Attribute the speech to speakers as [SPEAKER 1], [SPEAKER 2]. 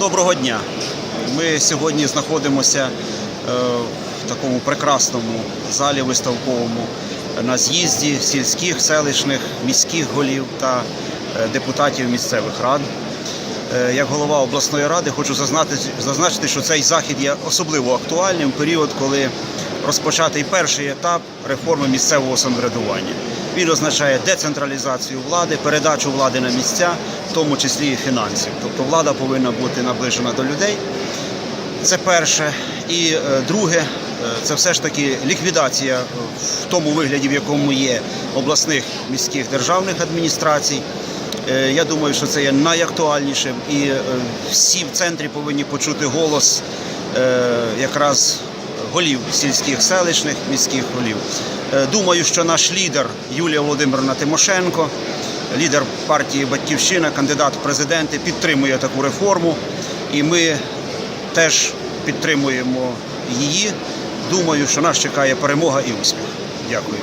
[SPEAKER 1] Доброго дня. Ми сьогодні знаходимося е, в такому прекрасному залі виставковому на з'їзді сільських, селищних, міських голів та е, депутатів місцевих рад. Е, Як голова обласної ради хочу зазначити, що цей захід є особливо актуальним в період, коли розпочатий перший етап реформи місцевого самоврядування. Він означає децентралізацію влади, передачу влади на місця, в тому числі і фінансів. Тобто влада повинна бути наближена до людей. Це перше. І е, друге, е, це все ж таки ліквідація е, в тому вигляді, в якому є обласних міських державних адміністрацій. Я думаю, що це є найактуальнішим, і всі в центрі повинні почути голос якраз голів сільських, селищних, міських голів. Е, Думаю, що наш лідер Юлія Володимирівна Тимошенко, лідер партії Батьківщина, кандидат в президенти, підтримує таку реформу. І ми теж підтримуємо її. Думаю, що нас чекає перемога і успіх. Дякую.